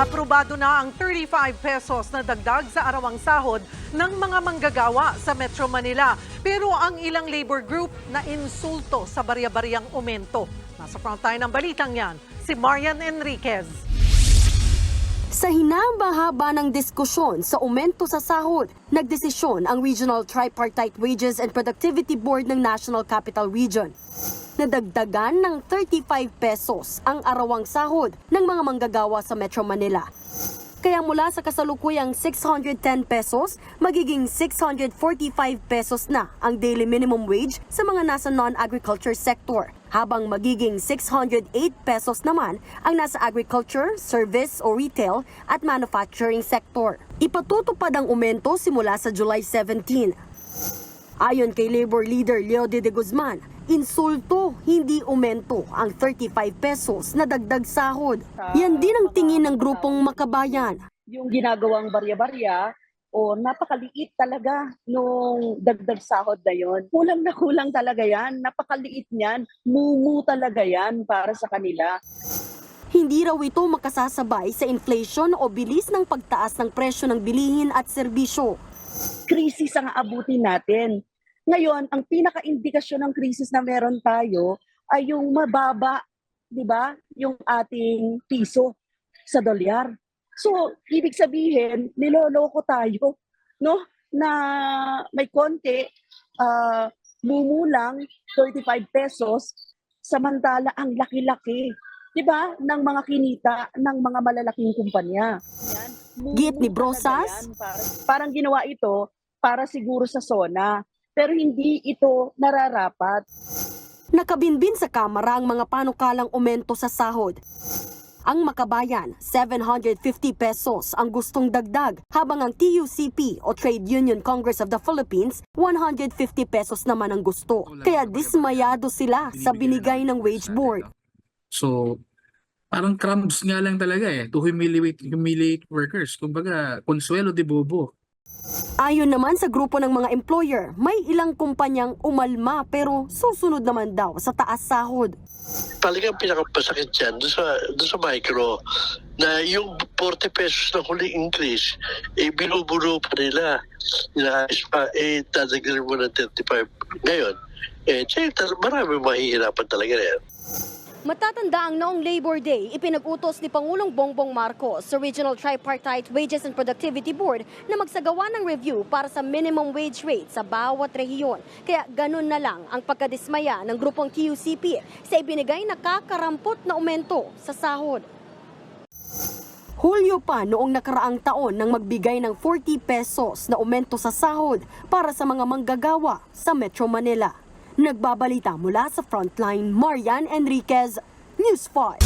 Aprobado na ang 35 pesos na dagdag sa arawang sahod ng mga manggagawa sa Metro Manila. Pero ang ilang labor group na insulto sa barya-baryang aumento. Nasa frontline ng balitang yan, si Marian Enriquez. Sa hinabang-haba ng diskusyon sa aumento sa sahod, nagdesisyon ang Regional Tripartite Wages and Productivity Board ng National Capital Region. Nadagdagan ng 35 pesos ang arawang sahod ng mga manggagawa sa Metro Manila. Kaya mula sa kasalukuyang 610 pesos, magiging 645 pesos na ang daily minimum wage sa mga nasa non-agriculture sector, habang magiging 608 pesos naman ang nasa agriculture, service o retail at manufacturing sector. Ipatutupad ang umento simula sa July 17. Ayon kay labor leader Leo de, de Guzman, insulto, hindi umento ang 35 pesos na dagdag sahod. Yan din ang tingin ng grupong makabayan. yung ginagawang barya-barya o napakaliit talaga nung dagdag sahod na yon. Kulang na kulang talaga yan. Napakaliit niyan. Mumu talaga yan para sa kanila. Hindi raw ito makasasabay sa inflation o bilis ng pagtaas ng presyo ng bilihin at serbisyo. Krisis ang aabutin natin. Ngayon, ang pinaka-indikasyon ng krisis na meron tayo ay yung mababa, di ba, yung ating piso sa dolyar. So, ibig sabihin, niloloko tayo, no? Na may konti, ah, mumulang 35 pesos, samantala ang laki-laki, di ba, ng mga kinita ng mga malalaking kumpanya. Git ni Brosas? Parang, parang ginawa ito para siguro sa SONA, pero hindi ito nararapat. Nakabinbin sa kamara ang mga panukalang umento sa sahod. Ang makabayan, 750 pesos ang gustong dagdag, habang ang TUCP o Trade Union Congress of the Philippines, 150 pesos naman ang gusto. Kaya dismayado sila sa binigay ng wage board. So, parang crumbs nga lang talaga eh, to humiliate, humiliate workers. Kumbaga, consuelo de bobo. Ayon naman sa grupo ng mga employer, may ilang kumpanyang umalma pero susunod naman daw sa taas sahod. talagang pinakapasakit dyan doon sa, doon sa micro na yung 40 pesos na huling increase, eh binubuno pa nila. Inaayos pa, eh dadagdagan mo ng 35 ngayon. Eh, marami mahihirapan talaga yan. Matatanda ang noong Labor Day, ipinag-utos ni Pangulong Bongbong Marcos sa Regional Tripartite Wages and Productivity Board na magsagawa ng review para sa minimum wage rate sa bawat rehiyon. Kaya ganun na lang ang pagkadismaya ng grupong TUCP sa ibinigay na kakarampot na aumento sa sahod. Hulyo pa noong nakaraang taon nang magbigay ng 40 pesos na aumento sa sahod para sa mga manggagawa sa Metro Manila. Nagbabalita mula sa Frontline, Marian Enriquez, News 5.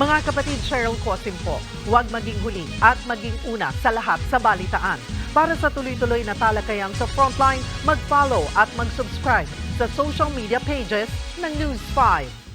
Mga kapatid Cheryl Cosim po, huwag maging huli at maging una sa lahat sa balitaan. Para sa tuloy-tuloy na talakayan sa Frontline, mag-follow at mag-subscribe sa social media pages ng News 5.